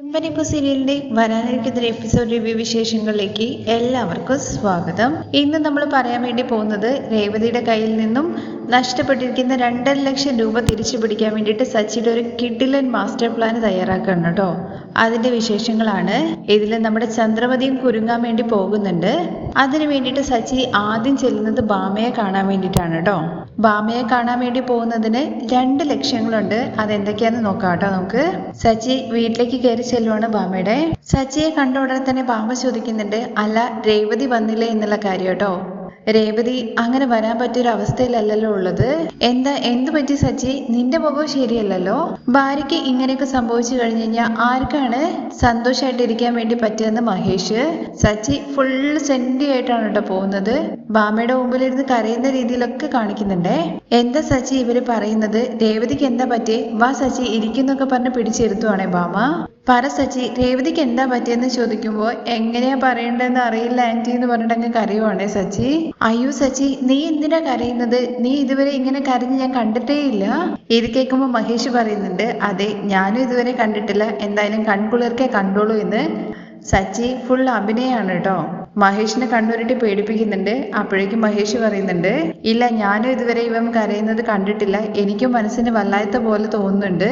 കുമ്പനിപ്പു സീരിയലിന്റെ വരാനിരിക്കുന്ന episode review വിശേഷങ്ങളിലേക്ക് എല്ലാവർക്കും സ്വാഗതം. ഇന്ന് നമ്മൾ പറയാൻ വേണ്ടി പോകുന്നത് രേവതിയുടെ കയ്യിൽ നിന്നും നഷ്ടപ്പെട്ടിരിക്കുന്ന രണ്ടര ലക്ഷം രൂപ തിരിച്ചു പിടിക്കാൻ വേണ്ടിയിട്ട് സച്ചിയുടെ ഒരു കിഡിലൻ മാസ്റ്റർ പ്ലാൻ തയ്യാറാക്കണം കേട്ടോ. അതിന്റെ വിശേഷങ്ങളാണ്. ഇതിൽ നമ്മുടെ ചന്ദ്രമതിയും കുരുങ്ങാൻ വേണ്ടി പോകുന്നുണ്ട്. അതിനു വേണ്ടിയിട്ട് സച്ചി ആദ്യം ചെല്ലുന്നത് ബാമയെ കാണാൻ വേണ്ടിയിട്ടാണ് കേട്ടോ. ബാമയെ കാണാൻ വേണ്ടി പോകുന്നതിന് രണ്ട് ലക്ഷ്യങ്ങളുണ്ട്. അതെന്തൊക്കെയാന്ന് നോക്കാം കേട്ടോ നമുക്ക്. സച്ചി വീട്ടിലേക്ക് കയറി ചെല്ലുവാണ് ബാമയുടെ സച്ചിയെ കണ്ട ഉടനെ തന്നെ ബാമ ചോദിക്കുന്നുണ്ട് അല്ല രേവതി വന്നില്ലേ? എന്നുള്ള കാര്യം കേട്ടോ. രേവതി അങ്ങനെ വരാൻ പറ്റിയൊരു അവസ്ഥയിലല്ലല്ലോ ഉള്ളത്. എന്താ എന്ത് പറ്റി സച്ചി? നിന്റെ മുഖം ശരിയല്ലല്ലോ? ഭാര്യയ്ക്ക് ഇങ്ങനെയൊക്കെ സംഭവിച്ചു കഴിഞ്ഞു കഴിഞ്ഞാൽ ആർക്കാണ് സന്തോഷമായിട്ടിരിക്കാൻ വേണ്ടി പറ്റിയെന്ന് മഹേഷ്? സച്ചി ഫുൾ സെന്റി ആയിട്ടാണ് കേട്ടോ പോകുന്നത്. ബാമയുടെ മുമ്പിലിരുന്ന് കരയുന്ന രീതിയിലൊക്കെ കാണിക്കുന്നുണ്ടേ. എന്താ സച്ചി ഇവർ പറയുന്നത്? രേവതിക്ക് എന്താ പറ്റി വാ സച്ചി ഇരിക്കുന്നൊക്കെ പറഞ്ഞ് പിടിച്ചിരുത്തുവാണേ ബാമ പറ സച്ചി രേവതിക്ക് എന്താ പറ്റിയെന്ന് ചോദിക്കുമ്പോൾ എങ്ങനെയാ പറയേണ്ടതെന്ന് അറിയില്ല ആന്റി എന്ന് പറഞ്ഞിട്ട് അങ്ങ് കരയുവാണേ സച്ചി. അയ്യോ സച്ചി നീ എന്തിനാ കരയുന്നത്? നീ ഇതുവരെ ഇങ്ങനെ കരഞ്ഞ് ഞാൻ കണ്ടിട്ടേ ഇല്ല ഇത് കേൾക്കുമ്പോൾ മഹേഷ് പറയുന്നുണ്ട് അതെ ഞാനും ഇതുവരെ കണ്ടിട്ടില്ല. എന്തായാലും കൺകുളിർക്കെ കണ്ടോളൂ എന്ന്. സച്ചി ഫുൾ അഭിനയാണ് കേട്ടോ മഹേഷിനെ കണ്ണുരുട്ടി പേടിപ്പിക്കുന്നുണ്ട്. അപ്പോഴേക്കും മഹേഷ് പറയുന്നുണ്ട് ഇല്ല ഞാനും ഇതുവരെ ഇവൻ കരയുന്നത് കണ്ടിട്ടില്ല. എനിക്കും മനസ്സിന് വല്ലാത്ത പോലെ തോന്നുന്നുണ്ട്.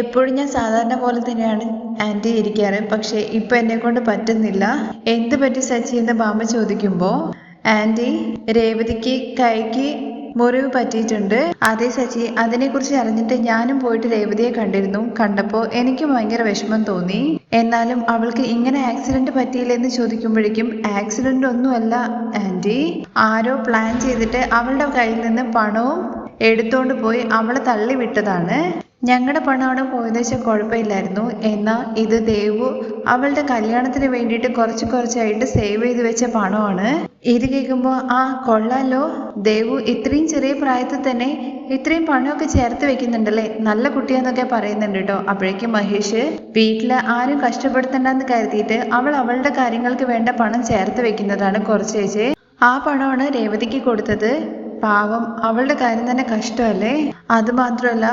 എപ്പോഴും ഞാൻ സാധാരണ പോലെ തന്നെയാണ് ആന്റി ഇരിക്കാറ്. പക്ഷെ ഇപ്പൊ എന്നെ കൊണ്ട് പറ്റുന്നില്ല. എന്ത് പറ്റി സച്ചി? എന്ന് ബാമ ചോദിക്കുമ്പോ ആന്റി രേവതിക്ക് കൈക്ക് മുറിവ് പറ്റിയിട്ടുണ്ട്. അതെ സച്ചി അതിനെക്കുറിച്ച് അറിഞ്ഞിട്ട് ഞാനും പോയിട്ട് രേവതിയെ കണ്ടിരുന്നു. കണ്ടപ്പോൾ എനിക്ക് ഭയങ്കര വിഷമം തോന്നി. എന്നാലും അവൾക്ക് ഇങ്ങനെ ആക്സിഡന്റ് പറ്റിയില്ലെന്ന് ചോദിക്കുമ്പോഴേക്കും ആക്സിഡന്റ് ഒന്നുമല്ല ആന്റി ആരോ പ്ലാൻ ചെയ്തിട്ട് അവളുടെ കയ്യിൽ നിന്ന് പണവും എടുത്തോണ്ട് പോയി അവളെ തള്ളി ഞങ്ങളുടെ അവിടെ പോയെന്ന് വെച്ചാൽ കുഴപ്പമില്ലായിരുന്നു. എന്നാൽ ഇത് ദേവു അവളുടെ കല്യാണത്തിന് വേണ്ടിയിട്ട് കുറച്ച് കുറച്ചായിട്ട് സേവ് ചെയ്ത് വെച്ച പണമാണ്. ഇത് കേൾക്കുമ്പോൾ ആ കൊള്ളാലോ. ദേവു ഇത്രയും ചെറിയ പ്രായത്തിൽ തന്നെ ഇത്രയും പണമൊക്കെ ചേർത്ത് വെക്കുന്നുണ്ടല്ലേ? നല്ല കുട്ടിയാന്നൊക്കെ പറയുന്നുണ്ട് കേട്ടോ അപ്പോഴേക്കും മഹേഷ് വീട്ടിൽ ആരും കഷ്ടപ്പെടുത്തണ്ടെന്ന് കരുതിയിട്ട് അവൾ അവളുടെ കാര്യങ്ങൾക്ക് വേണ്ട പണം ചേർത്ത് വെക്കുന്നതാണ് കുറച്ച് ചേച്ചി. ആ പണമാണ് രേവതിക്ക് കൊടുത്തത്. പാവം അവളുടെ കാര്യം തന്നെ കഷ്ടമല്ലേ? അത് മാത്രമല്ല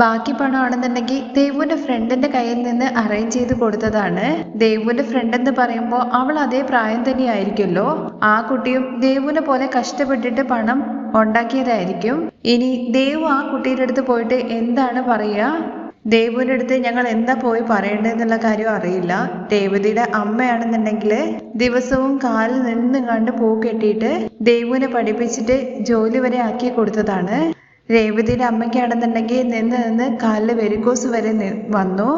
ബാക്കി പണമാണെന്നുണ്ടെങ്കിൽ ദേവുവിന്റെ ഫ്രണ്ടിന്റെ കയ്യിൽ നിന്ന് അറേഞ്ച് ചെയ്ത് കൊടുത്തതാണ്. ദേവുവിന്റെ ഫ്രണ്ട് എന്ന് പറയുമ്പോൾ അവൾ അതേ പ്രായം തന്നെയായിരിക്കുമല്ലോ. ആ കുട്ടിയും ദേവുവിനെ പോലെ കഷ്ടപ്പെട്ടിട്ട് പണം ഉണ്ടാക്കിയതായിരിക്കും. ഇനി ദേവു ആ കുട്ടിയുടെ അടുത്ത് പോയിട്ട് എന്താണ് പറയുക? ദേവുവിന്റെ അടുത്ത് ഞങ്ങൾ എന്താ പോയി പറയേണ്ടതെന്നുള്ള കാര്യം അറിയില്ല. ദേവതിയുടെ അമ്മയാണെന്നുണ്ടെങ്കിൽ ദിവസവും കാലിൽ നിന്ന് കണ്ട് പൂ കെട്ടിയിട്ട് ദേവുവിനെ പഠിപ്പിച്ചിട്ട് ജോലി വരെ ആക്കി കൊടുത്തതാണ്. രേവതിയുടെ അമ്മയ്ക്കാണെന്നുണ്ടെങ്കിൽ നിന്ന് നിന്ന് കാലിൽ വെരിക്കോസ് വരെ വന്നു.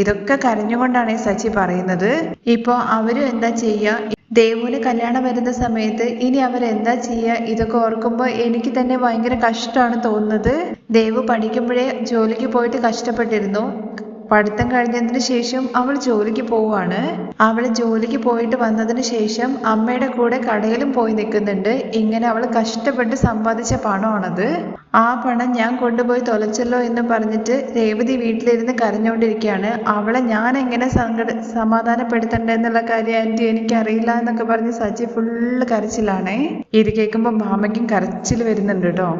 ഇതൊക്കെ കരഞ്ഞുകൊണ്ടാണ് സച്ചി പറയുന്നത്. ഇപ്പോ അവരും എന്താ ചെയ്യുക ദേവുവിന് കല്യാണം വരുന്ന സമയത്ത് ഇനി അവരെന്താ ചെയ്യുക ഇതൊക്കെ ഓർക്കുമ്പോൾ എനിക്ക് തന്നെ ഭയങ്കര കഷ്ടമാണ് തോന്നുന്നത്. ദേവു പഠിക്കുമ്പോഴേ ജോലിക്ക് പോയിട്ട് കഷ്ടപ്പെട്ടിരുന്നു. പഠിത്തം കഴിഞ്ഞതിന് ശേഷം അവൾ ജോലിക്ക് പോവാണ് അവൾ ജോലിക്ക് പോയിട്ട് വന്നതിന് ശേഷം അമ്മയുടെ കൂടെ കടയിലും പോയി നിൽക്കുന്നുണ്ട്. ഇങ്ങനെ അവൾ കഷ്ടപ്പെട്ട് സമ്പാദിച്ച പണമാണത്. ആ പണം ഞാൻ കൊണ്ടുപോയി തൊലച്ചല്ലോ എന്ന് പറഞ്ഞിട്ട് രേവതി വീട്ടിലിരുന്ന് കരഞ്ഞുകൊണ്ടിരിക്കുകയാണ്. അവളെ ഞാൻ എങ്ങനെ സങ്കട സമാധാനപ്പെടുത്തണ്ടെന്നുള്ള കാര്യം ആന്റി എനിക്കറിയില്ല എന്നൊക്കെ പറഞ്ഞ് സച്ചി ഫുള്ള് കരച്ചിലാണേ. ഇത് കേൾക്കുമ്പോൾ മാമയ്ക്കും കരച്ചിൽ വരുന്നുണ്ട് കേട്ടോ.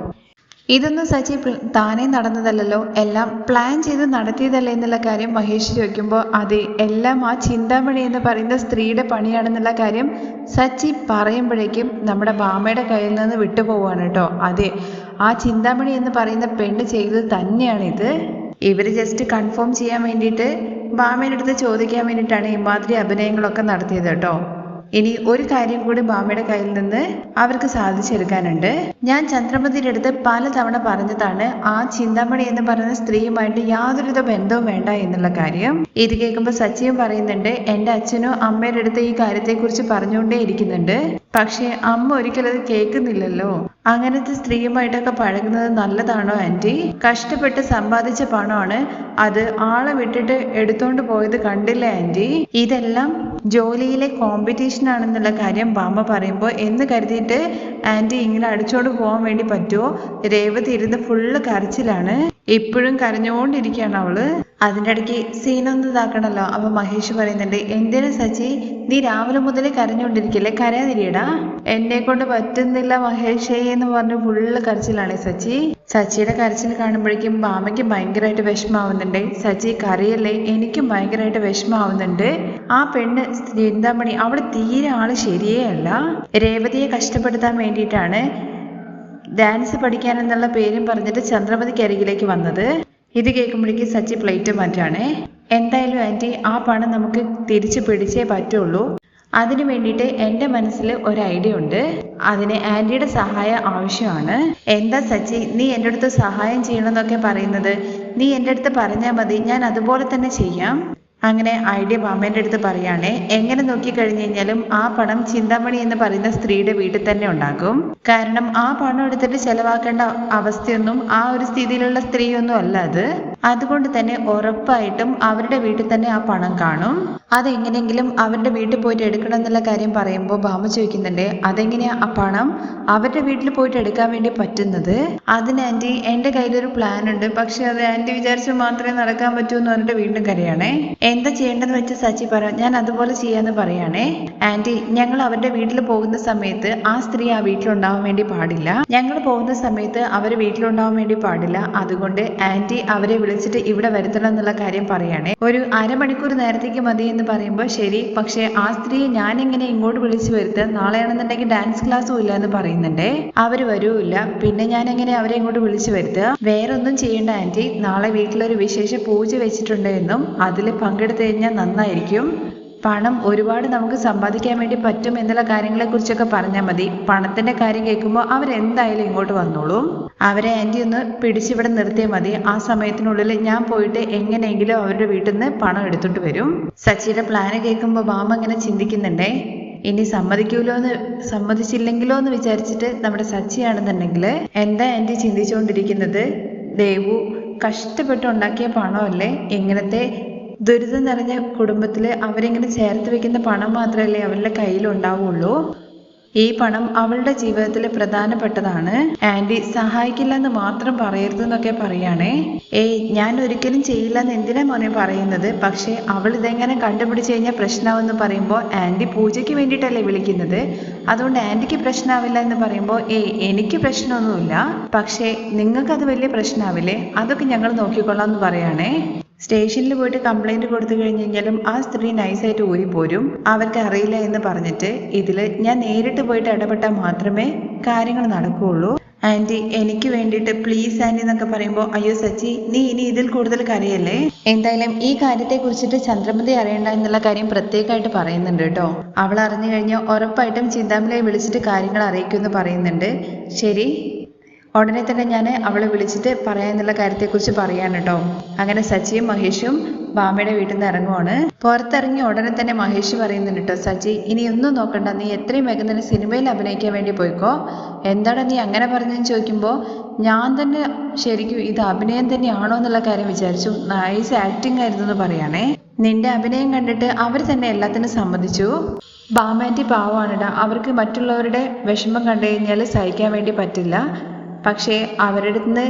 ഇതൊന്നും സച്ചി താനേ നടന്നതല്ലല്ലോ. എല്ലാം പ്ലാൻ ചെയ്ത് നടത്തിയതല്ലേ എന്നുള്ള കാര്യം മഹേഷ് ചോദിക്കുമ്പോൾ അതെ എല്ലാം ആ ചിന്താമണി എന്ന് പറയുന്ന സ്ത്രീയുടെ പണിയാണെന്നുള്ള കാര്യം സച്ചി പറയുമ്പോഴേക്കും നമ്മുടെ ബാമയുടെ കയ്യിൽ നിന്ന് വിട്ടുപോവാണ് കേട്ടോ. അതെ ആ ചിന്താമണി എന്ന് പറയുന്ന പെണ്ണ് ചെയ്തത് തന്നെയാണിത്. ഇവർ ജസ്റ്റ് കൺഫേം ചെയ്യാൻ വേണ്ടിയിട്ട് ബാമയുടെ അടുത്ത് ചോദിക്കാൻ വേണ്ടിയിട്ടാണ് ഇമാതിരി അഭിനയങ്ങളൊക്കെ നടത്തിയത് കേട്ടോ. ഇനി ഒരു കാര്യം കൂടി ബാമയുടെ കയ്യിൽ നിന്ന് അവർക്ക് സാധിച്ചെടുക്കാനുണ്ട്. ഞാൻ ചന്ദ്രമതിയുടെ അടുത്ത് പലതവണ പറഞ്ഞതാണ് ആ ചിന്താമണി എന്ന് പറയുന്ന സ്ത്രീയുമായിട്ട് യാതൊരുവിധ ബന്ധവും വേണ്ട എന്നുള്ള കാര്യം. ഇത് കേൾക്കുമ്പോൾ സച്ചിയും പറയുന്നുണ്ട് എന്റെ അച്ഛനോ അമ്മയുടെ അടുത്ത് ഈ കാര്യത്തെക്കുറിച്ച് പറഞ്ഞുകൊണ്ടേ ഇരിക്കുന്നുണ്ട്. പക്ഷേ അമ്മ ഒരിക്കലും അത് കേൾക്കുന്നില്ലല്ലോ. അങ്ങനത്തെ സ്ത്രീയുമായിട്ടൊക്കെ പഴകുന്നത് നല്ലതാണോ ആന്റി കഷ്ടപ്പെട്ട് സമ്പാദിച്ച പണമാണ് അത് ആളെ വിട്ടിട്ട് എടുത്തോണ്ട് പോയത് കണ്ടില്ല ആന്റി ഇതെല്ലാം ജോലിയിലെ കോമ്പറ്റീഷൻ ആണെന്നുള്ള കാര്യം ബാമ്മ പറയുമ്പോൾ എന്ന് കരുതിയിട്ട് ആന്റി ഇങ്ങനെ അടിച്ചോണ്ട് പോകാൻ വേണ്ടി പറ്റുമോ രേവതി ഇരുന്ന് ഫുള്ള് കരച്ചിലാണ്. ഇപ്പോഴും കരഞ്ഞുകൊണ്ടിരിക്കുകയാണ് അവൾ. അതിന്റെ ഇടയ്ക്ക് സീനൊന്നും ഇതാക്കണല്ലോ. അപ്പൊ മഹേഷ് പറയുന്നുണ്ട് എന്തിനു സച്ചി? നീ രാവിലെ മുതൽ കരഞ്ഞുകൊണ്ടിരിക്കല്ലേ? കരയാതിരിയടാ. എന്നെ കൊണ്ട് പറ്റുന്നില്ല മഹേഷേ എന്ന് പറഞ്ഞ് ഫുള്ള് കരച്ചിലാണ് സച്ചി. സച്ചിയുടെ കരച്ചിൽ കാണുമ്പോഴേക്കും ബാമയ്ക്ക് ഭയങ്കരമായിട്ട് വിഷമാവുന്നുണ്ട് സച്ചി കരയല്ലേ? എനിക്കും ഭയങ്കരമായിട്ട് വിഷമാവുന്നുണ്ട് ആ പെണ്ണ് ചിന്താമണി അവിടെ തീരെ ആൾ ശരിയേ അല്ല. രേവതിയെ കഷ്ടപ്പെടുത്താൻ വേണ്ടിയിട്ടാണ് ഡാൻസ് പഠിക്കാൻ എന്നുള്ള പേരും പറഞ്ഞിട്ട് ചന്ദ്രമതിക്ക് അരികിലേക്ക് വന്നത്. ഇത് കേൾക്കുമ്പോഴേക്കും സച്ചി പ്ലേറ്റ് മാറ്റാണേ. എന്തായാലും ആന്റി ആ പണം നമുക്ക് തിരിച്ചു പിടിച്ചേ പറ്റുള്ളൂ. അതിനു വേണ്ടിയിട്ട് എന്റെ മനസ്സിൽ ഒരു ഐഡിയ ഉണ്ട്. അതിന് ആന്റിയുടെ സഹായം ആവശ്യമാണ്. എന്താ സച്ചി നീ എന്റെ അടുത്ത് സഹായം ചെയ്യണമെന്നൊക്കെ പറയുന്നത്? നീ എന്റെ അടുത്ത് പറഞ്ഞാൽ മതി ഞാൻ അതുപോലെ തന്നെ ചെയ്യാം. അങ്ങനെ ഐഡിയ ബാമേന്റെ അടുത്ത് പറയുകയാണേ എങ്ങനെ നോക്കിക്കഴിഞ്ഞു കഴിഞ്ഞാലും ആ പണം ചിന്താമണി എന്ന് പറയുന്ന സ്ത്രീയുടെ വീട്ടിൽ തന്നെ ഉണ്ടാകും. കാരണം ആ പണം എടുത്തിട്ട് ചെലവാക്കേണ്ട അവസ്ഥയൊന്നും ആ ഒരു സ്ഥിതിയിലുള്ള സ്ത്രീയൊന്നും അല്ല അത്. അതുകൊണ്ട് തന്നെ ഉറപ്പായിട്ടും അവരുടെ വീട്ടിൽ തന്നെ ആ പണം കാണും. അതെങ്ങനെയെങ്കിലും അവരുടെ വീട്ടിൽ പോയിട്ട് എടുക്കണം എന്നുള്ള കാര്യം പറയുമ്പോൾ ഭാമ ചോദിക്കുന്നുണ്ട് അതെങ്ങനെയാ ആ പണം അവരുടെ വീട്ടിൽ പോയിട്ട് എടുക്കാൻ വേണ്ടി പറ്റുന്നത്? അതിന് ആന്റി എന്റെ കയ്യിലൊരു പ്ലാൻ ഉണ്ട്. പക്ഷെ അത് ആന്റി വിചാരിച്ച് മാത്രമേ നടക്കാൻ പറ്റൂ എന്ന് പറഞ്ഞിട്ട് വീണ്ടും കരയാണേ. എന്താ ചെയ്യേണ്ടതെന്ന് വെച്ച് സച്ചി പറ ഞാൻ അതുപോലെ ചെയ്യാന്ന് പറയാണേ. ആന്റി ഞങ്ങൾ അവരുടെ വീട്ടിൽ പോകുന്ന സമയത്ത് ആ സ്ത്രീ ആ വീട്ടിലുണ്ടാവാൻ വേണ്ടി പാടില്ല. ഞങ്ങൾ പോകുന്ന സമയത്ത് അവർ വീട്ടിലുണ്ടാവാൻ വേണ്ടി പാടില്ല. അതുകൊണ്ട് ആന്റി അവരെ വിളിച്ചിട്ട് ഇവിടെ വരുത്തണം എന്നുള്ള കാര്യം പറയുകയാണെ. ഒരു അരമണിക്കൂർ നേരത്തേക്ക് മതി എന്ന് പറയുമ്പോൾ ശരി പക്ഷേ ആ സ്ത്രീയെ ഞാൻ എങ്ങനെ ഇങ്ങോട്ട് വിളിച്ചു വരുത്തുക നാളെയാണെന്നുണ്ടെങ്കിൽ ഡാൻസ് ക്ലാസ്സും ഇല്ല എന്ന് പറയുന്നുണ്ടേ. അവർ വരൂല്ല. പിന്നെ ഞാൻ എങ്ങനെ അവരെ ഇങ്ങോട്ട് വിളിച്ചു വരുത്തുക? വേറെ ഒന്നും ചെയ്യേണ്ട ആന്റി നാളെ വീട്ടിലൊരു വിശേഷ പൂജ വെച്ചിട്ടുണ്ട് എന്നും അതിൽ പങ്കെടുത്തു കഴിഞ്ഞാൽ നന്നായിരിക്കും. പണം ഒരുപാട് നമുക്ക് സമ്പാദിക്കാൻ വേണ്ടി പറ്റും എന്നുള്ള കാര്യങ്ങളെക്കുറിച്ചൊക്കെ പറഞ്ഞാൽ മതി. പണത്തിന്റെ കാര്യം കേൾക്കുമ്പോൾ അവരെന്തായാലും ഇങ്ങോട്ട് വന്നോളും. അവരെ ആന്റി ഒന്ന് പിടിച്ചിവിടെ നിർത്തിയാൽ മതി. ആ സമയത്തിനുള്ളിൽ ഞാൻ പോയിട്ട് എങ്ങനെയെങ്കിലും അവരുടെ വീട്ടിൽ നിന്ന് പണം എടുത്തിട്ട് വരും. സച്ചിയുടെ പ്ലാന് കേൾക്കുമ്പോൾ ബാമ ഇങ്ങനെ ചിന്തിക്കുന്നുണ്ടേ. ഇനി സമ്മതിക്കൂലോ എന്ന് സമ്മതിച്ചില്ലെങ്കിലോ എന്ന് വിചാരിച്ചിട്ട് നമ്മുടെ സച്ചിയാണെന്നുണ്ടെങ്കിൽ എന്താ ആന്റി ചിന്തിച്ചുകൊണ്ടിരിക്കുന്നത് ദേവു കഷ്ടപ്പെട്ടുണ്ടാക്കിയ പണമല്ലേ? ഇങ്ങനത്തെ ദുരിതം നിറഞ്ഞ കുടുംബത്തിൽ അവരിങ്ങനെ ചേർത്ത് വെക്കുന്ന പണം മാത്രമല്ലേ അവരുടെ കയ്യിൽ ഉണ്ടാവുള്ളൂ? ഈ പണം അവളുടെ ജീവിതത്തിൽ പ്രധാനപ്പെട്ടതാണ്. ആന്റി സഹായിക്കില്ല എന്ന് മാത്രം പറയരുത് എന്നൊക്കെ പറയുകയാണേ ഏയ് ഞാൻ ഒരിക്കലും ചെയ്യില്ല എന്ന് എന്തിനാ മോനെ പറയുന്നത്? പക്ഷേ അവൾ ഇതെങ്ങനെ കണ്ടുപിടിച്ച് കഴിഞ്ഞാൽ പ്രശ്നമാവെന്ന് പറയുമ്പോൾ ആന്റി പൂജയ്ക്ക് വേണ്ടിയിട്ടല്ലേ വിളിക്കുന്നത്. അതുകൊണ്ട് ആന്റിക്ക് പ്രശ്നമാവില്ല എന്ന് പറയുമ്പോൾ ഏയ് എനിക്ക് പ്രശ്നമൊന്നുമില്ല. പക്ഷേ നിങ്ങൾക്കത് വലിയ പ്രശ്നമാവില്ലേ അതൊക്കെ ഞങ്ങൾ നോക്കിക്കൊള്ളാം എന്ന് പറയാണേ. സ്റ്റേഷനിൽ പോയിട്ട് കംപ്ലൈന്റ് കൊടുത്തു കഴിഞ്ഞെങ്കിലും ആ സ്ത്രീ നൈസായിട്ട് പോരും അവർക്ക് അറിയില്ല എന്ന് പറഞ്ഞിട്ട് ഇതിൽ ഞാൻ നേരിട്ട് പോയിട്ട് ഇടപെട്ടാൽ മാത്രമേ കാര്യങ്ങൾ നടക്കുകയുള്ളൂ. ആന്റി എനിക്ക് വേണ്ടിയിട്ട് പ്ലീസ് ആന്റി എന്നൊക്കെ പറയുമ്പോൾ അയ്യോ സച്ചി നീ ഇനി ഇതിൽ കൂടുതൽ കരയല്ലേ? എന്തായാലും ഈ കാര്യത്തെ കുറിച്ചിട്ട് ചന്ദ്രമതി അറിയണ്ട എന്നുള്ള കാര്യം പ്രത്യേകമായിട്ട് പറയുന്നുണ്ട് കേട്ടോ. അവൾ അറിഞ്ഞു കഴിഞ്ഞാൽ ഉറപ്പായിട്ടും ചിന്താമലയെ വിളിച്ചിട്ട് കാര്യങ്ങൾ അറിയിക്കുമെന്ന് പറയുന്നുണ്ട്. ശരി ഉടനെ തന്നെ ഞാൻ അവളെ വിളിച്ചിട്ട് പറയാനുള്ള കാര്യത്തെക്കുറിച്ച് പറയാൻ കേട്ടോ അങ്ങനെ സച്ചിയും മഹേഷും ബാമയുടെ വീട്ടിൽ നിന്ന് ഇറങ്ങുവാണ്. പുറത്തിറങ്ങി ഉടനെ തന്നെ മഹേഷ് പറയുന്നുണ്ട് കേട്ടോ സച്ചി ഇനി ഒന്നും നോക്കണ്ട. നീ എത്രയും വേഗം തന്നെ സിനിമയിൽ അഭിനയിക്കാൻ വേണ്ടി പോയിക്കോ. എന്താണ് നീ അങ്ങനെ പറഞ്ഞെന്ന് ചോദിക്കുമ്പോൾ ഞാൻ തന്നെ ശരിക്കും ഇത് അഭിനയം തന്നെയാണോ എന്നുള്ള കാര്യം വിചാരിച്ചു. നൈസ് ആക്ടിങ് ആയിരുന്നു എന്ന് പറയുകയാണേ നിന്റെ അഭിനയം കണ്ടിട്ട് അവർ തന്നെ എല്ലാത്തിനും സമ്മതിച്ചു. ബാമാറ്റി പാവമാണ് അവർക്ക് മറ്റുള്ളവരുടെ വിഷമം കണ്ടു കഴിഞ്ഞാൽ സഹിക്കാൻ വേണ്ടി പറ്റില്ല. പക്ഷേ അവരുടെ അടുത്ത്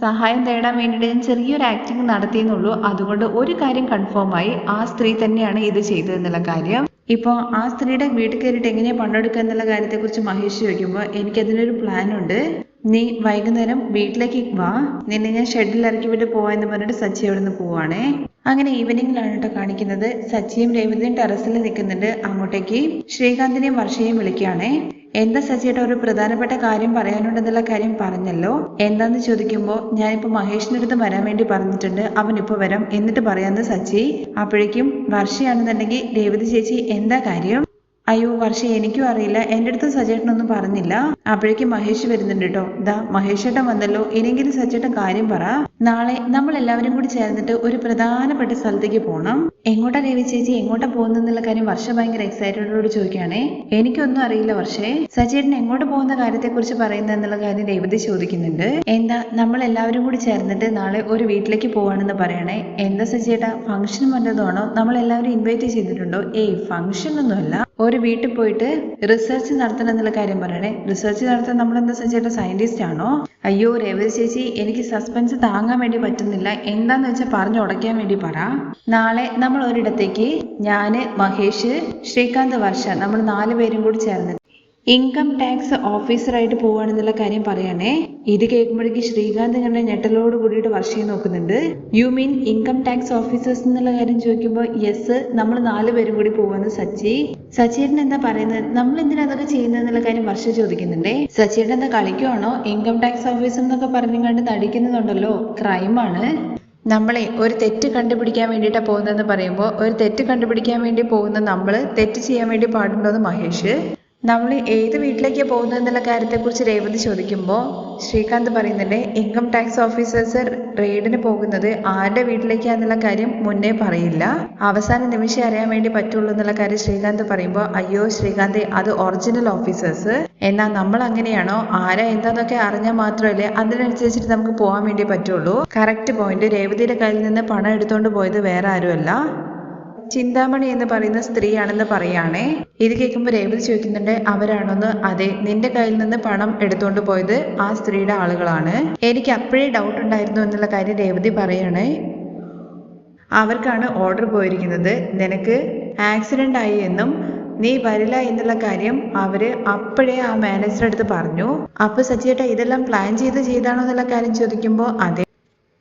സഹായം തേടാൻ വേണ്ടിയിട്ട് ഞാൻ ചെറിയൊരു ആക്ടിങ് നടത്തിയെന്നുള്ളൂ. അതുകൊണ്ട് ഒരു കാര്യം കൺഫേം ആയി. ആ സ്ത്രീ തന്നെയാണ് ഇത് ചെയ്തതെന്നുള്ള കാര്യം. ഇപ്പോൾ ആ സ്ത്രീയുടെ വീട്ടിൽ കയറിയിട്ട് എങ്ങനെയാണ് പണ്ടെടുക്കുക എന്നുള്ള കാര്യത്തെക്കുറിച്ച് മഹേഷ് ചോദിക്കുമ്പോൾ എനിക്കതിനൊരു പ്ലാൻ ഉണ്ട്. നീ വൈകുന്നേരം വീട്ടിലേക്ക് വാ. നിന്നെ ഞാൻ ഷെഡിൽ ഇറക്കി വിട്ട് പോവാ എന്ന് പറഞ്ഞിട്ട് സച്ചി അവിടെ നിന്ന് പോവാണേ. അങ്ങനെ ഈവനിങ്ങിലാണ് കേട്ടോ കാണിക്കുന്നത്. സച്ചിയും രേവതിയും ടെറസിൽ നിൽക്കുന്നുണ്ട്. അങ്ങോട്ടേക്ക് ശ്രീകാന്തിനെയും വർഷയെയും വിളിക്കുകയാണേ. എന്താ സജിയേട്ട ഒരു പ്രധാനപ്പെട്ട കാര്യം പറയാനുണ്ടെന്നുള്ള കാര്യം പറഞ്ഞല്ലോ? എന്താന്ന് ചോദിക്കുമ്പോൾ ഞാനിപ്പോ മഹേഷിന്റെ അടുത്ത് വരാൻ വേണ്ടി പറഞ്ഞിട്ടുണ്ട്. അവൻ ഇപ്പൊ വരാം എന്നിട്ട് പറയാന്ന് സച്ചി. അപ്പോഴേക്കും വർഷയാണെന്നുണ്ടെങ്കിൽ രേവതി ചേച്ചി എന്താ കാര്യം? അയ്യോ വർഷ എനിക്കും അറിയില്ല. എന്റെ അടുത്ത് സജേട്ടനൊന്നും പറഞ്ഞില്ല. അപ്പോഴേക്കും മഹേഷ് വരുന്നുണ്ട് കേട്ടോ. ദാ മഹേഷ് ഏട്ടൻ വന്നല്ലോ. ഇനിയെങ്കിലും സജേട്ടൻ കാര്യം പറ. നാളെ നമ്മൾ എല്ലാവരും കൂടി ചേർന്നിട്ട് ഒരു പ്രധാനപ്പെട്ട സ്ഥലത്തേക്ക് പോകണം എങ്ങോട്ടാ രവി ചേച്ചി? എങ്ങോട്ടാ പോകുന്നുള്ള കാര്യം വർഷ ഭയങ്കര എക്സൈറ്റഡോട് ചോദിക്കുകയാണേ. എനിക്കൊന്നും അറിയില്ല വർഷേ. സജേട്ടൻ എങ്ങോട്ട് പോകുന്ന കാര്യത്തെക്കുറിച്ച് പറയുന്നത് എന്നുള്ള കാര്യം രേവതി ചോദിക്കുന്നുണ്ട്. എന്താ നമ്മൾ എല്ലാവരും കൂടി ചേർന്നിട്ട് നാളെ ഒരു വീട്ടിലേക്ക് പോവാണെന്ന് പറയണേ? എന്താ സജേട്ടാ ഫംഗ്ഷൻ വന്നതാണോ നമ്മൾ എല്ലാവരും ഇൻവൈറ്റ് ചെയ്തിട്ടുണ്ടോ? ഏയ് ഫംഗ്ഷൻ ഒന്നുമല്ല. ഒരു വീട്ടിൽ പോയിട്ട് റിസർച്ച് നടത്തണം എന്നുള്ള കാര്യം പറയണേ. റിസർച്ച് നടത്താൻ നമ്മൾ എന്താ സച്ചേട്ട സയന്റിസ്റ്റ് ആണോ? അയ്യോ രേവതി ചേച്ചി എനിക്ക് സസ്പെൻസ് താങ്ങാൻ വേണ്ടി പറ്റുന്നില്ല. എന്താന്ന് വെച്ചാൽ പറഞ്ഞു ഉടയ്ക്കാൻ വേണ്ടി പറ. നാളെ നമ്മൾ ഒരിടത്തേക്ക് ഞാൻ മഹേഷ് ശ്രീകാന്ത് വർഷ നമ്മൾ നാല് പേരും കൂടി ചേർന്ന്. ഇൻകം ടാക്സ് ഓഫീസറായിട്ട് പോവാണെന്നുള്ള കാര്യം പറയണേ. ഇത് കേൾക്കുമ്പോഴേക്ക് ശ്രീകാന്ത് ഇങ്ങനെ ഞെട്ടലോട് കൂടിയിട്ട് വർഷയെ നോക്കുന്നുണ്ട്. You mean income tax officers എന്നുള്ള കാര്യം ചോദിക്കുമ്പോൾ യെസ് നമ്മൾ നാല് പേരും കൂടി പോവാന്ന് സച്ചി. സച്ചിയേട്ടൻ എന്താ പറയുന്നത്? നമ്മൾ എന്തിനാ അതൊക്കെ ചെയ്യുന്നത് എന്നുള്ള കാര്യം വർഷ ചോദിക്കുന്നുണ്ടേ. സച്ചിയേട്ടൻ എന്താ കളിക്കുവാണോ? ഇൻകം ടാക്സ് ഓഫീസർ എന്നൊക്കെ പറഞ്ഞുകൊണ്ട് നടിക്കുന്നതുണ്ടല്ലോ. ക്രൈമാണ് നമ്മളെ ഒരു തെറ്റ് കണ്ടുപിടിക്കാൻ വേണ്ടിയിട്ടാണ് പോകുന്നതെന്ന് പറയുമ്പോൾ ഒരു തെറ്റ് കണ്ടുപിടിക്കാൻ വേണ്ടി പോകുന്ന നമ്മൾ തെറ്റ് ചെയ്യാൻ വേണ്ടി പാടുണ്ടോ എന്ന് മഹേഷ്. നമ്മൾ ഏത് വീട്ടിലേക്ക് പോകുന്നതെന്നുള്ള കാര്യത്തെക്കുറിച്ച് രേവതി ചോദിക്കുമ്പോൾ ശ്രീകാന്ത് പറയുന്നുണ്ട് ഇൻകം ടാക്സ് ഓഫീസേഴ്സ് റെയ്ഡിന് പോകുന്നത് ആരുടെ വീട്ടിലേക്കാന്നുള്ള കാര്യം മുന്നേ പറയില്ല. അവസാന നിമിഷം അറിയാൻ വേണ്ടി പറ്റുള്ളൂ എന്നുള്ള കാര്യം ശ്രീകാന്ത് പറയുമ്പോൾ അയ്യോ ശ്രീകാന്ത് അത് ഒറിജിനൽ ഓഫീസേഴ്സ് എന്നാൽ നമ്മൾ അങ്ങനെയാണോ? ആരാ എന്താന്നൊക്കെ അറിഞ്ഞാൽ മാത്രമല്ലേ അതിനനുസരിച്ചിട്ട് നമുക്ക് പോകാൻ വേണ്ടി പറ്റുള്ളൂ. കറക്റ്റ് പോയിന്റ് രേവതിയുടെ കയ്യിൽ നിന്ന് പണം എടുത്തുകൊണ്ട് പോയത് വേറെ ആരുമല്ല. ചിന്താമണി എന്ന് പറയുന്ന സ്ത്രീയാണെന്ന് പറയാണേ. ഇത് കേൾക്കുമ്പോൾ രേവതി ചോദിക്കുന്നുണ്ട് അവരാണോന്ന്? അതെ നിന്റെ കയ്യിൽ നിന്ന് പണം എടുത്തുകൊണ്ട് പോയത് ആ സ്ത്രീയുടെ ആളുകളാണ്. എനിക്ക് അപ്പോഴേ ഡൗട്ട് ഉണ്ടായിരുന്നു എന്നുള്ള കാര്യം രേവതി പറയണേ. അവർക്കാണ് ഓർഡർ പോയിരിക്കുന്നത്. നിനക്ക് ആക്സിഡന്റ് ആയി എന്നും നീ വരില്ല എന്നുള്ള കാര്യം അവർ അപ്പോഴേ ആ മാനേജർ അടുത്ത് പറഞ്ഞു. അപ്പൊ സച്ചിയേട്ട ഇതെല്ലാം പ്ലാൻ ചെയ്ത് ചെയ്താണോ എന്നുള്ള കാര്യം ചോദിക്കുമ്പോൾ അതെ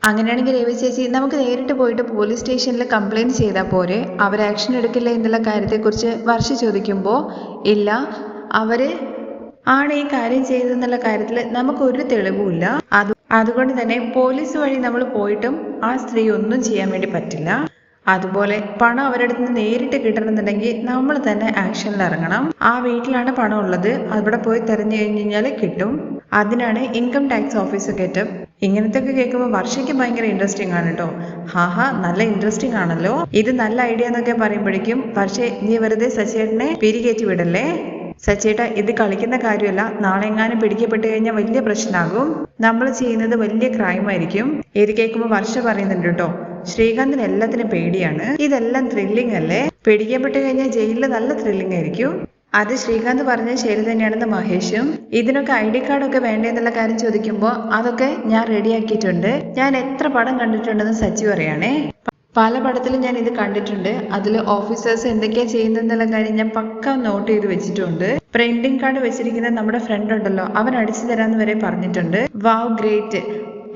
അങ്ങനെയാണെങ്കിൽ രവി ചേച്ചി നമുക്ക് നേരിട്ട് പോയിട്ട് പോലീസ് സ്റ്റേഷനിൽ കംപ്ലൈന്റ് ചെയ്താൽ പോരെ? അവർ ആക്ഷൻ എടുക്കില്ല എന്നുള്ള കാര്യത്തെക്കുറിച്ച് വർഷ ചോദിക്കുമ്പോൾ ഇല്ല അവർ ആണ് ഈ കാര്യം ചെയ്തതെന്നുള്ള കാര്യത്തിൽ നമുക്കൊരു തെളിവുമില്ല. അത് അതുകൊണ്ട് തന്നെ പോലീസ് വഴി നമ്മൾ പോയിട്ടും ആ സ്ത്രീ ഒന്നും ചെയ്യാൻ വേണ്ടി പറ്റില്ല. അതുപോലെ പണം അവരുടെ നിന്ന് നേരിട്ട് കിട്ടണമെന്നുണ്ടെങ്കിൽ നമ്മൾ തന്നെ ആക്ഷനിൽ ഇറങ്ങണം. ആ വീട്ടിലാണ് പണം ഉള്ളത് അവിടെ പോയി തെരഞ്ഞു കഴിഞ്ഞ് കഴിഞ്ഞാൽ കിട്ടും. അതിനാണ് ഇൻകം ടാക്സ് ഓഫീസർ ഗെറ്റപ്പ് ഇങ്ങനത്തെ ഒക്കെ കേൾക്കുമ്പോൾ വർഷയ്ക്ക് ഭയങ്കര ഇൻട്രസ്റ്റിംഗ് ആണ് കേട്ടോ. ഹാ നല്ല ഇൻട്രസ്റ്റിംഗ് ആണല്ലോ. ഇത് നല്ല ഐഡിയ എന്നൊക്കെ പറയുമ്പോഴേക്കും പക്ഷേ നീ വെറുതെ സച്ചേട്ടനെ പിരികേറ്റി വിടല്ലേ? സച്ചേട്ട ഇത് കളിക്കുന്ന കാര്യമല്ല. നാളെ എങ്ങാനും പിടിക്കപ്പെട്ട് കഴിഞ്ഞാൽ വലിയ പ്രശ്നമാകും. നമ്മൾ ചെയ്യുന്നത് വലിയ ക്രൈം ആയിരിക്കും. ഇത് കേൾക്കുമ്പോൾ വർഷ പറയുന്നുണ്ട് കേട്ടോ. ശ്രീകാന്തിന് എല്ലാത്തിനും പേടിയാണ്. ഇതെല്ലാം ത്രില്ലിംഗ് അല്ലേ? പിടിക്കപ്പെട്ട് കഴിഞ്ഞാൽ ജയിലിൽ നല്ല ത്രില്ലിംഗ് ആയിരിക്കും. അത് ശ്രീകാന്ത് പറഞ്ഞ ശരി തന്നെയാണെന്ന് മഹേഷും. ഇതിനൊക്കെ ഐ ഡി കാർഡൊക്കെ വേണ്ടതെന്നുള്ള കാര്യം ചോദിക്കുമ്പോൾ അതൊക്കെ ഞാൻ റെഡിയാക്കിയിട്ടുണ്ട്. ഞാൻ എത്ര പടം കണ്ടിട്ടുണ്ടെന്ന് സച്ചി പറയാണേ. പല പടത്തിലും ഞാൻ ഇത് കണ്ടിട്ടുണ്ട്. അതിൽ ഓഫീസേഴ്സ് എന്തൊക്കെയാ ചെയ്യുന്നതെന്നുള്ള കാര്യം ഞാൻ പക്ക നോട്ട് ചെയ്ത് വെച്ചിട്ടുണ്ട്. പ്രിന്റിംഗ് കാർഡ് വെച്ചിരിക്കുന്ന നമ്മുടെ ഫ്രണ്ട് ഉണ്ടല്ലോ അവൻ അടിച്ചു തരാന്ന് വരെ പറഞ്ഞിട്ടുണ്ട്. Wow great.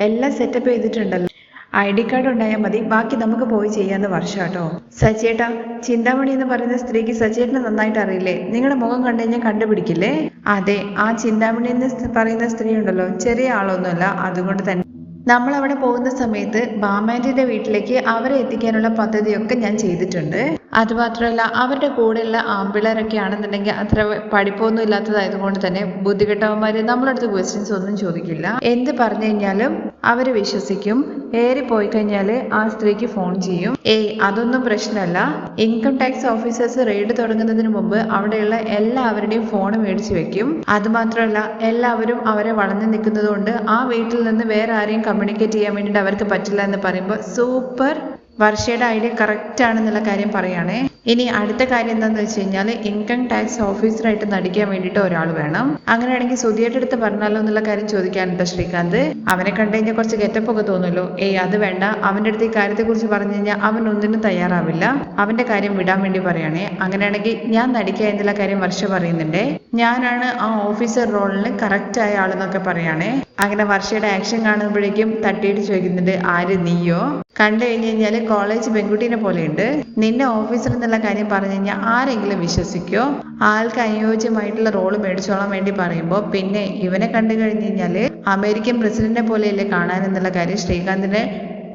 എല്ലാം സെറ്റപ്പ് ചെയ്തിട്ടുണ്ടല്ലോ. ഐ ഡി കാർഡ് ഉണ്ടായാൽ മതി. ബാക്കി നമുക്ക് പോയി ചെയ്യാന്ന് വർഷം കേട്ടോ. സച്ചേട്ടാ ചിന്താമണി എന്ന് പറയുന്ന സ്ത്രീക്ക് സച്ചേട്ടന് നന്നായിട്ട് അറിയില്ലേ? നിങ്ങളുടെ മുഖം കണ്ടു കഴിഞ്ഞാൽ കണ്ടുപിടിക്കില്ലേ? അതെ ആ ചിന്താമണി എന്ന് പറയുന്ന സ്ത്രീ ഉണ്ടല്ലോ. ചെറിയ ആളൊന്നുമല്ല അതുകൊണ്ട് തന്നെ നമ്മൾ അവിടെ പോകുന്ന സമയത്ത് ബാമാന്റെ വീട്ടിലേക്ക് അവരെ എത്തിക്കാനുള്ള പദ്ധതിയൊക്കെ ഞാൻ ചെയ്തിട്ടുണ്ട്. അതുമാത്രമല്ല അവരുടെ കൂടെയുള്ള ആമ്പിളരൊക്കെ ആണെന്നുണ്ടെങ്കിൽ അത്ര പഠിപ്പൊന്നും ഇല്ലാത്തതായതുകൊണ്ട് തന്നെ ബുദ്ധികെട്ടവന്മാര് നമ്മളടുത്ത് ക്വസ്റ്റ്യൻസ് ഒന്നും ചോദിക്കില്ല. എന്ത് പറഞ്ഞു കഴിഞ്ഞാലും അവർ വിശ്വസിക്കും. ഏറി പോയി കഴിഞ്ഞാൽ ആ സ്ത്രീക്ക് ഫോൺ ചെയ്യും. ഏയ് അതൊന്നും പ്രശ്നമല്ല. ഇൻകം ടാക്സ് ഓഫീസേഴ്സ് റെയ്ഡ് തുടങ്ങുന്നതിന് മുമ്പ് അവിടെയുള്ള എല്ലാവരുടെയും ഫോൺ മേടിച്ചു വെക്കും. അതുമാത്രമല്ല എല്ലാവരും അവരെ വളഞ്ഞു നിൽക്കുന്നതുകൊണ്ട് ആ വീട്ടിൽ നിന്ന് വേറെ ആരെയും കമ്മ്യൂണിക്കേറ്റ് ചെയ്യാൻ വേണ്ടിയിട്ട് അവർക്ക് പറ്റില്ല എന്ന് പറയുമ്പോൾ സൂപ്പർ വർഷയുടെ ഐഡിയ കറക്റ്റ് ആണെന്നുള്ള കാര്യം പറയുകയാണേ ഇനി അടുത്ത കാര്യം എന്താണെന്ന് വെച്ച് കഴിഞ്ഞാൽ ഇൻകം ടാക്സ് ഓഫീസറായിട്ട് നടിക്കാൻ വേണ്ടിയിട്ട് ഒരാൾ വേണം. അങ്ങനെയാണെങ്കിൽ സുധിയുടെ അടുത്ത് പറഞ്ഞാലോ എന്നുള്ള കാര്യം ചോദിക്കാനുണ്ട് ശ്രീകാന്ത്. അവനെ കണ്ടു കഴിഞ്ഞാൽ കുറച്ച് ഗെറ്റപ്പ് ഒക്കെ തോന്നുമല്ലോ. ഏയ് അത് വേണ്ട. അവന്റെ അടുത്ത് ഈ കാര്യത്തെ കുറിച്ച് പറഞ്ഞു കഴിഞ്ഞാൽ അവൻ ഒന്നിനും തയ്യാറാവില്ല. അവന്റെ കാര്യം വിടാൻ വേണ്ടി പറയണേ അങ്ങനെയാണെങ്കിൽ ഞാൻ നടിക്കുക എന്നുള്ള കാര്യം വർഷ പറയുന്നുണ്ട്. ഞാനാണ് ആ ഓഫീസർ റോളിന് കറക്റ്റ് ആയ ആളെന്നൊക്കെ പറയണേ അങ്ങനെ വർഷയുടെ ആക്ഷൻ കാണുമ്പോഴേക്കും തട്ടിയിട്ട് ചോദിക്കുന്നുണ്ട് ആര് നീയോ? കണ്ടു കഴിഞ്ഞ് കഴിഞ്ഞാൽ കോളേജ് പെൺകുട്ടീനെ പോലെയുണ്ട്. നിന്നെ ഓഫീസർ എന്നുള്ള കാര്യം പറഞ്ഞു കഴിഞ്ഞാൽ ആരെങ്കിലും വിശ്വസിക്കോ? ആൾക്ക് അനുയോജ്യമായിട്ടുള്ള റോൾ മേടിച്ചോളാൻ വേണ്ടി പറയുമ്പോൾ പിന്നെ ഇവനെ കണ്ടു കഴിഞ്ഞു കഴിഞ്ഞാൽ അമേരിക്കൻ പ്രസിഡന്റിനെ പോലെയല്ലേ കാണാൻ എന്നുള്ള കാര്യം ശ്രീകാന്തിനെ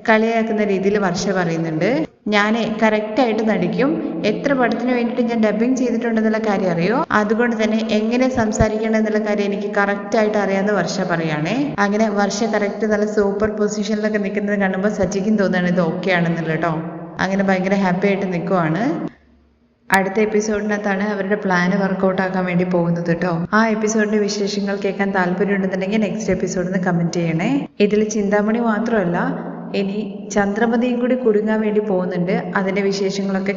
കളിയാക്കുന്ന രീതിയിൽ വർഷ പറയുന്നുണ്ട്. ഞാൻ ആയിട്ട് നടിക്കും. എത്ര പടത്തിന് വേണ്ടിയിട്ട് ഞാൻ ഡബിങ് ചെയ്തിട്ടുണ്ടെന്നുള്ള കാര്യം അറിയോ? അതുകൊണ്ട് തന്നെ എങ്ങനെ സംസാരിക്കണം എന്നുള്ള കാര്യം എനിക്ക് കറക്റ്റ് ആയിട്ട് അറിയാമെന്ന് വർഷ പറയുകയാണേ അങ്ങനെ വർഷ കറക്റ്റ് നല്ല സൂപ്പർ പൊസിഷനിലൊക്കെ നിൽക്കുന്നത് കാണുമ്പോൾ സച്ചിക്കും തോന്നുകയാണ് ഇത് ഓക്കെ ആണെന്നുള്ള കേട്ടോ അങ്ങനെ ഭയങ്കര ഹാപ്പി ആയിട്ട് നിൽക്കുവാണ് അടുത്ത എപ്പിസോഡിനകത്താണ് അവരുടെ പ്ലാന് വർക്കൗട്ട് ആക്കാൻ വേണ്ടി പോകുന്നത് കേട്ടോ ആ എപ്പിസോഡിന്റെ വിശേഷങ്ങൾ കേൾക്കാൻ താല്പര്യമുണ്ടെന്നുണ്ടെങ്കിൽ നെക്സ്റ്റ് എപ്പിസോഡിൽ നിന്ന് കമന്റ് ചെയ്യണേ. ഇതിൽ ചിന്താമണി മാത്രമല്ല ഇനി ചന്ദ്രമതിയും കൂടി കുടുങ്ങാൻ വേണ്ടി പോകുന്നുണ്ട്. അതിന്റെ വിശേഷങ്ങളൊക്കെ